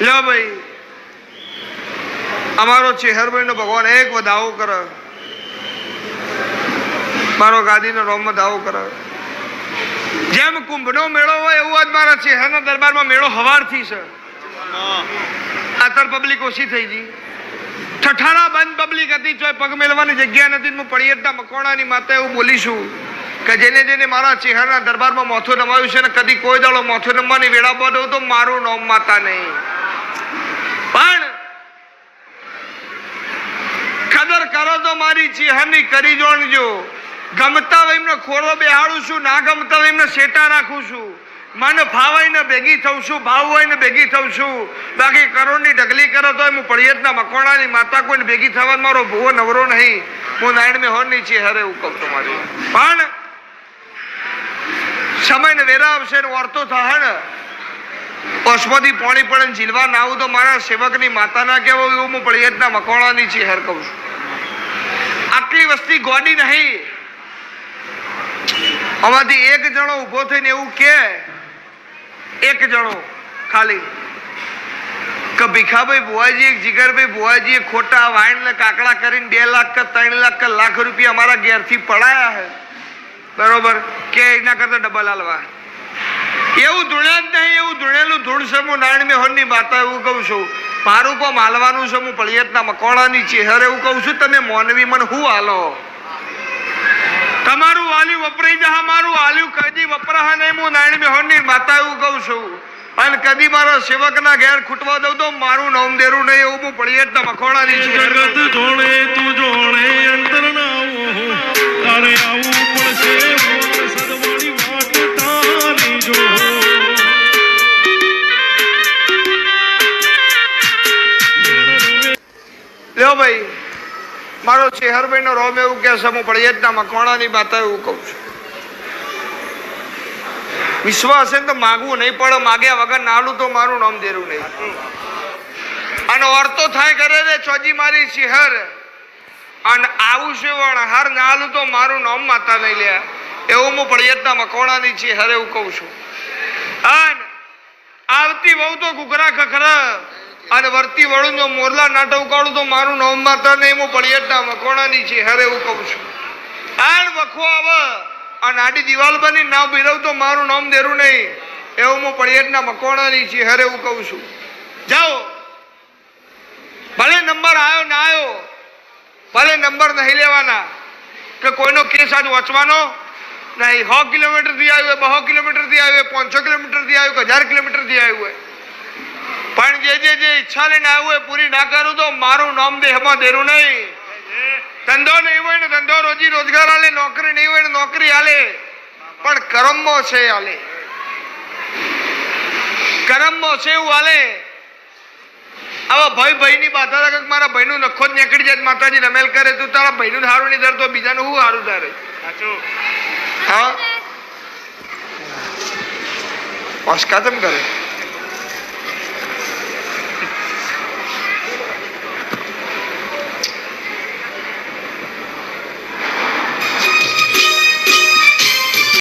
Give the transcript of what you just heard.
ભાઈ. અમારો ચેહરભાઈ નો ભગવાન એક વધાવો કરે. મારો ગાદીનો રોમમાં દાવો કરે. જેમ કુંભનો મેળો હોય એવું આજ મારા ચેહરના દરબારમાં મેળો હવારથી છે. આતર પબ્લિક ઓછી થઈ ગઈ. ઠઠાણા બંધ પબ્લિક હતી, ચોય પગ મેળવાની જગ્યા નથી, હું પડિયતના મકોણાની માતા એવું બોલીશું કે જેને જેને મારા ચેહરના દરબારમાં મોથું રમાયું છે ને, કદી કોઈ દાડો મોથું નમવાની વેળા બધો તો મારું નોમ માતા નહીં પણ કદર કરો તો મારી ચેહરની કરી જોણજો. ગમતા હોય એમને ખોરો બેહાડું છું, ના ગમતા હોય એમને શેટા રાખું છું. મને ફાવાય ને ભેગી થઉં છું ભાવ હોય ને ભેગી થઉં છું. બાકી કરોડની ઢગલી કરો તો હું પડિયતના મકોણાની માતા કોઈને ભેગી થવા મારો ભૂવો નવરો નહીં. હું નાયણ મેં હોરની છે હરે એવું કહું તમારી પણ સમય ને વેરા આવશે ને વર્તો થાય ને પશુમાંથી પોણી પડે જીલવા ના આવું તો મારા સેવકની માતાના કહેવાય એવું હું પડિયતના મકોણાની છે હર કહું છું. આટલી વસ્તી ગોડી નહીં. આમાંથી એક જણો ઊભો થઈને એવું કે, એક જણો ખાલી, કે ભીખાભાઈ ભુવાજી જીગરભાઈ ભુવાજી ખોટા વાઇન ને કાકડા કરીને બે લાખ કે ત્રણ લાખ કે લાખ રૂપિયા અમારા ઘેરથી પડાયા હે બરોબર? કે એના કરતા ડબલ હાલવા. એવું ધૂણ્યા જ નહીં, એવું ધૂણેલું ધૂળ સમૂહ નારાયણ નારાયણ મેહોનની માતા, એવું કહું છું. મારું કોમ હાલવાનું છે, હું પળિયતના મકોણાની ચહેરે એવું કહું છું, તમે મોનવી મને હું હાલો તમારું વાલ્યું વપરાઈ જા મારું વાલ્યું કદી વપરાહ નહીં, હું નારાયણ મેહોનની માતા એવું કહું છું અને કદી મારા સેવકના ઘેર ખૂટવા દઉં તો મારું નામ દેરું નહીં એવું હું પળિયતના મકોણાની. જગત જોડે તું જોડે અંતર ના તારે આવું લ્યો ભાઈ, મારો ચેહરભાઈનો રોમ એવું કહે છે, હું પડિયતના મકવાણાની માતા એવું કહું છું. વિશ્વાસ છે તો માગવું નહીં પડે માગ્યા વગર નાલું તો મારું નામ દેરું નહીં. અને ઓરતો થાય કરે રે ચોજી મારી ચેહર અને આવું છે વણ, હાર નાલું તો મારું નામ માતા નહીં લે. એવું હું પડિયતના મકવાણાની ચેહર એવું કહું છું. અને આવતી બહુ તો ઘૂઘરા ખખરા અને વર્તી વળું જો મોરલા નાટક ઉકાળું તો મારું નામ માતા નહીં હું પડિયતના વખોણાની છે, હરે એવું કહું છું. આણ વખો આવે. અને આડી દિવાલ બની ના ભીરવ તો મારું નામ દેરું નહીં. એવું હું પડિયતના મકોણાની છે, હરે એવું કહું છું. જાઓ. ભલે નંબર આવ્યો ના આવ્યો ભલે નંબર નહીં લેવાના. કે કોઈનો કેસ આજ વાંચવાનો? નહીં સો કિલોમીટરથી આવ્યું હોય બસો કિલોમીટરથી આવ્યું હોય પાંચસો કિલોમીટરથી આવ્યું હોય હજાર કિલોમીટરથી આવ્યું હોય? પણ જે જે જે ઈચ્છા લઈને આવ્યું એ પૂરી ના કરું તો મારું નામ દેહમાં દેરું નહીં. ધંધો નહીં હોય ને ધંધો રોજી રોજગાર આલે નોકરી નહીં હોય ને નોકરી આલે. પણ કરમો છે આલે. કરમો છે એવું આલે. આવા ભાઈ ભાઈ ની બાધા લાગે મારા મારા ભાઈનું નખો જ નીકળી જાય માતાજી રમેલ કરે તું તારા ભાઈનું સારું નહીં ધરતો બીજાનું શું સારું તારે હા? ઓસ્કા કરે?